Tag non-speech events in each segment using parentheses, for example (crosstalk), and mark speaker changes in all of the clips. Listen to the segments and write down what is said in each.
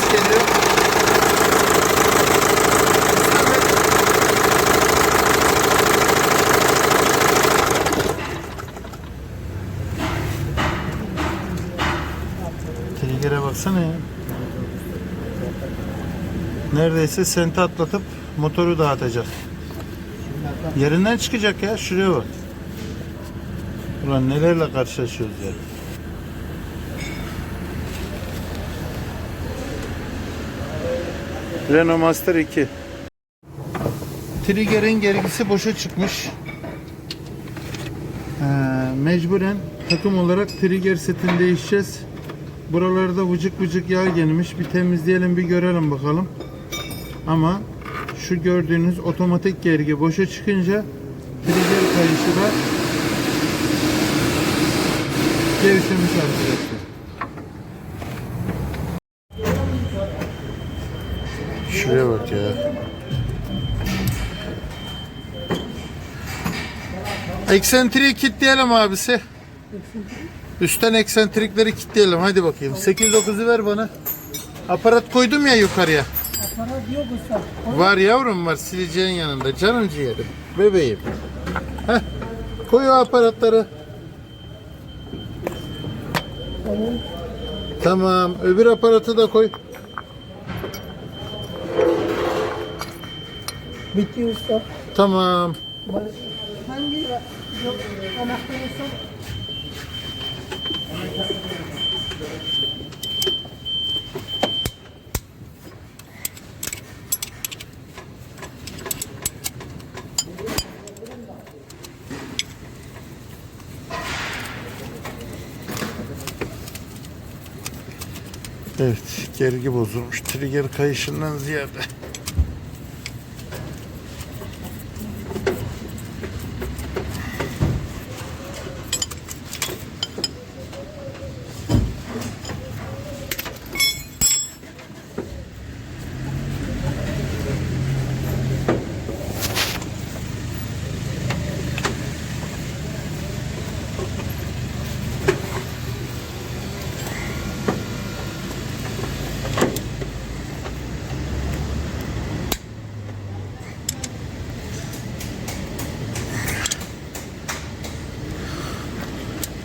Speaker 1: ses geliyor. Trigger'e baksana ya. Neredeyse senti atlatıp motoru dağıtacak. Yerinden çıkacak ya. Şuraya bak. Ulan nelerle karşılaşıyoruz ya. Renault Master 2. Trigger'in gergisi boşa çıkmış. Ee, mecburen takım olarak trigger setini değişeceğiz. Buralarda vıcık vıcık yağ gelmiş. Bir temizleyelim bir görelim bakalım. Ama şu gördüğünüz otomatik gergi boşa çıkınca trigger kayışı da gevşemiş arkadaşlar. Şuraya bak ya. Eksentriği kilitleyelim abisi. Üstten eksentrikleri kilitleyelim. Hadi bakayım. 8-9'u ver bana. Aparat koydum ya yukarıya.
Speaker 2: Aparat yok usta.
Speaker 1: Var yavrum var sileceğin yanında. Canım ciğerim. Bebeğim. Heh. Koy o aparatları.
Speaker 2: Tamam.
Speaker 1: Öbür aparatı da koy.
Speaker 2: Bitti usta.
Speaker 1: Tamam.
Speaker 2: Hangi yok usta?
Speaker 1: Evet. Gergi bozulmuş. Trigger kayışından ziyade.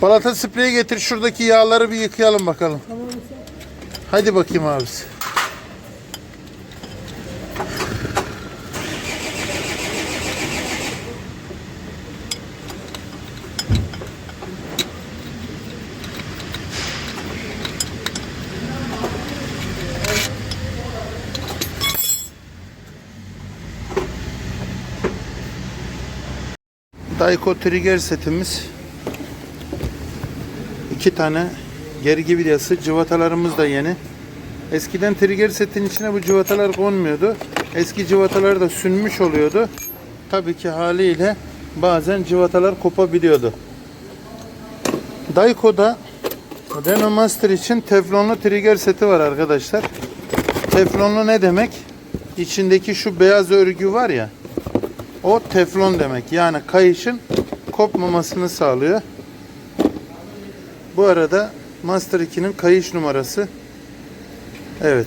Speaker 1: Balata spreyi getir. Şuradaki yağları bir yıkayalım bakalım.
Speaker 2: Tamam.
Speaker 1: Hadi bakayım abisi. Dayko trigger setimiz. İki tane gergi bilyası. Cıvatalarımız da yeni. Eskiden trigger setin içine bu cıvatalar konmuyordu. Eski cıvatalar da sünmüş oluyordu. Tabii ki haliyle bazen cıvatalar kopabiliyordu. Dayko'da Renault Master için teflonlu trigger seti var arkadaşlar. Teflonlu ne demek? İçindeki şu beyaz örgü var ya. O teflon demek. Yani kayışın kopmamasını sağlıyor. Bu arada Master 2'nin kayış numarası. Evet.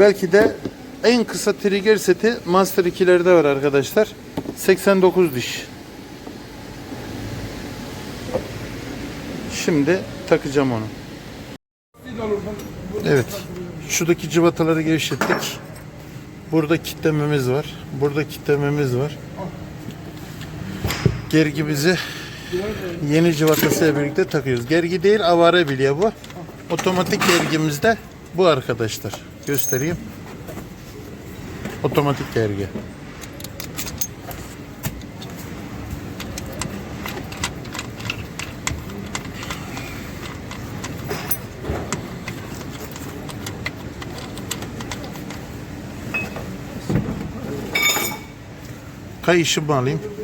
Speaker 1: Belki de en kısa trigger seti Master 2'lerde var arkadaşlar. 89 diş. Şimdi takacağım onu. Evet. Şuradaki cıvataları gevşettik. Burada kitlememiz var. Burada kitlememiz var. Gergimizi yeni cıvatasıyla birlikte takıyoruz. Gergi değil avare bilye bu. Otomatik gergimiz de bu arkadaşlar. Göstereyim. Otomatik gergi. Kayışımı alayım.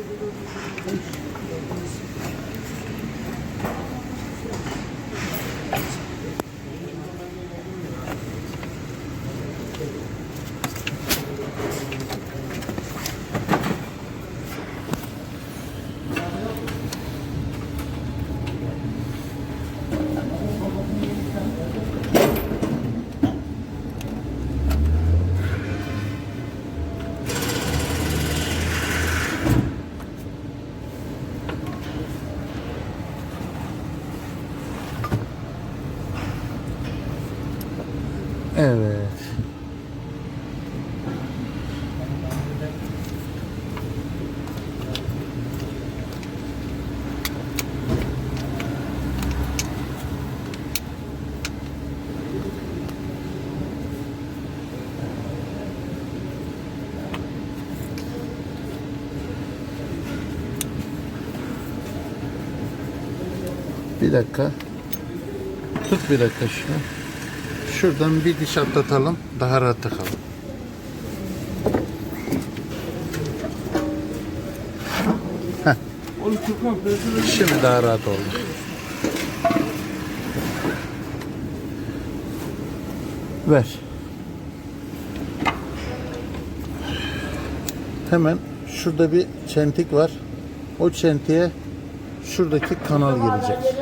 Speaker 1: Evet. Bir dakika. Tut bir dakika şunu. Şuradan bir diş atlatalım. Daha rahat takalım. Şimdi daha rahat oldu. Ver. Hemen şurada bir çentik var. O çentiğe şuradaki kanal girecek.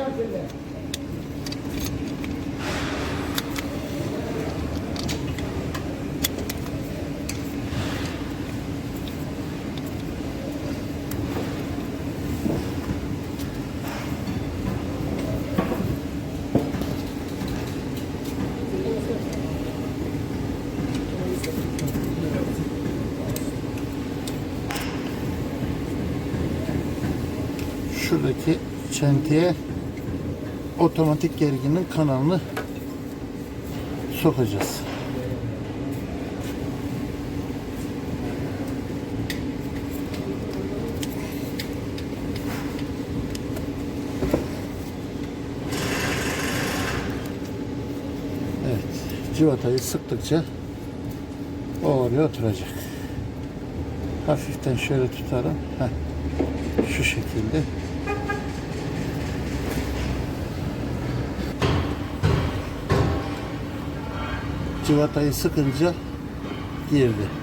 Speaker 1: Şuradaki çentiğe otomatik gerginin kanalını sokacağız. Evet, civatayı sıktıkça o oraya oturacak. Hafiften şöyle tutalım. Heh. Şu şekilde. Civatayı sıkınca girdi.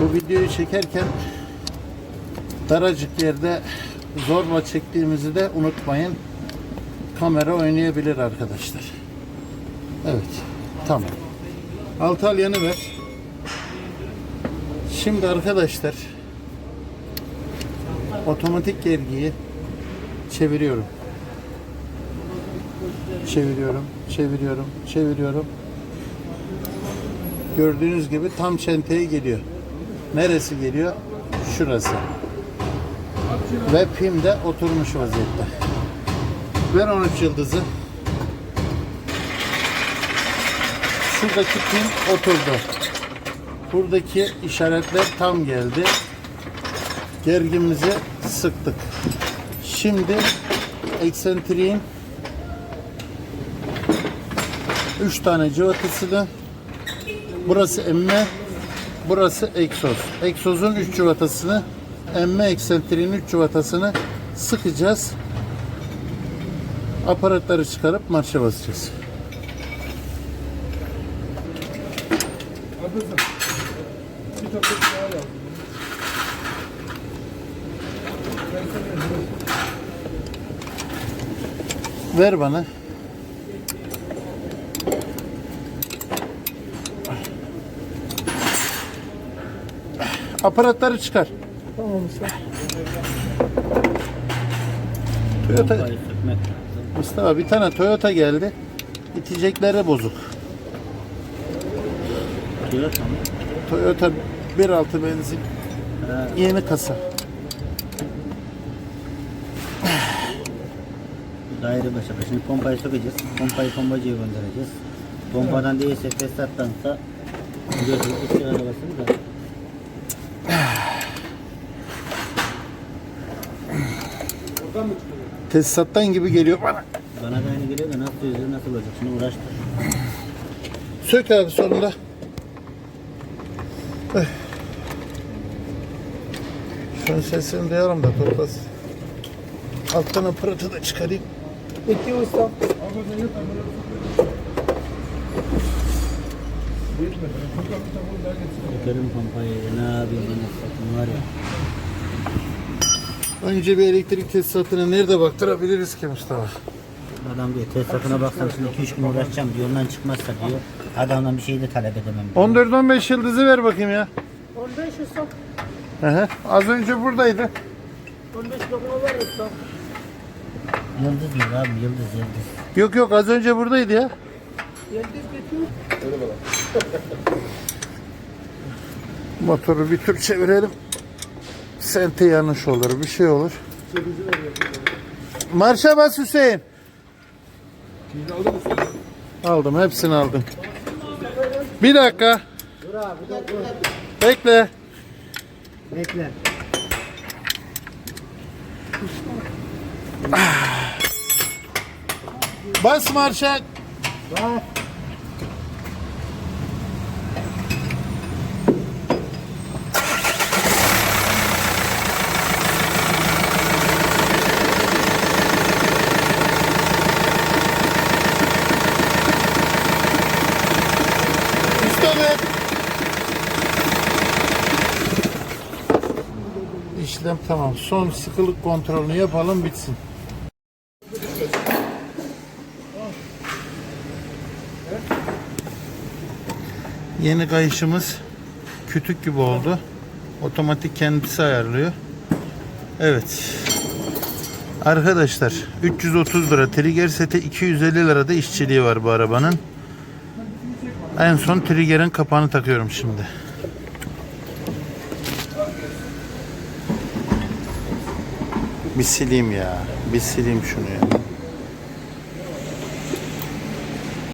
Speaker 1: Bu videoyu çekerken daracık yerde zorla çektiğimizi de unutmayın. Kamera oynayabilir arkadaşlar. Evet. Tamam. Altalyanı ver. Şimdi arkadaşlar otomatik gergiyi çeviriyorum. Çeviriyorum, çeviriyorum, çeviriyorum. Gördüğünüz gibi tam çenteye geliyor. Neresi geliyor? Şurası. Ve pim de oturmuş vaziyette. Ver 13 yıldızı. Şuradaki pin oturdu. Buradaki işaretler tam geldi. Gergimizi sıktık. Şimdi eksentriğin 3 tane cıvatasını burası emme burası egzoz. Egzozun 3 cıvatasını emme eksentriğin 3 cıvatasını sıkacağız. Aparatları çıkarıp marşa basacağız. Ver bana. Aparatları çıkar.
Speaker 2: Tamam usta.
Speaker 1: Toyota. Mustafa bir tane Toyota geldi. İtecekleri bozuk.
Speaker 3: Toyota mı?
Speaker 1: Toyota 1.6 benzin.
Speaker 3: Ha,
Speaker 1: Yeni kasa.
Speaker 3: Daire başı. Şimdi pompayı sökeceğiz. Pompayı pompacıya göndereceğiz. Pompadan değilse tesisattansa götürüp üç arabasını da
Speaker 1: Tesisattan gibi geliyor bana.
Speaker 3: bana da aynı geliyor da nasıl yüzüyor nasıl olacak şimdi uğraştır.
Speaker 1: Sök abi sonunda. Eh. Şunun sesini duyarım da toplasın. Alttan aparatı da çıkarayım.
Speaker 2: Bitti usta.
Speaker 3: Sökelim pompayı ne yapayım ben satın var ya.
Speaker 1: Önce bir elektrik tesisatına nerede baktırabiliriz ki Mustafa?
Speaker 3: Adam diyor tesisatına baksam şimdi 2-3 gün uğraşacağım diyor ondan çıkmazsa diyor. Adamdan bir şey de talep edemem diyor.
Speaker 1: 14-15 yıldızı ver bakayım ya.
Speaker 2: 15 usta.
Speaker 1: Hı hı. Az önce buradaydı.
Speaker 2: 15 lokma var usta.
Speaker 3: Yıldız mı abi? Yıldız yıldız.
Speaker 1: Yok yok az önce buradaydı ya.
Speaker 2: Yıldız götür. (laughs)
Speaker 1: Motoru bir tur çevirelim. Sente yanlış olur, bir şey olur. Marşa bas Hüseyin. Aldım, hepsini aldım. Bir dakika.
Speaker 3: Dur abi dur dur.
Speaker 1: Bekle.
Speaker 3: Bekle.
Speaker 1: Bas marşa. Et. İşlem tamam. Son sıkılık kontrolünü yapalım bitsin. Yeni kayışımız kütük gibi oldu. Otomatik kendisi ayarlıyor. Evet. Arkadaşlar 330 lira trigger seti 250 lirada işçiliği var bu arabanın. En son trigger'ın kapağını takıyorum şimdi. Bir sileyim ya. Bir sileyim şunu ya.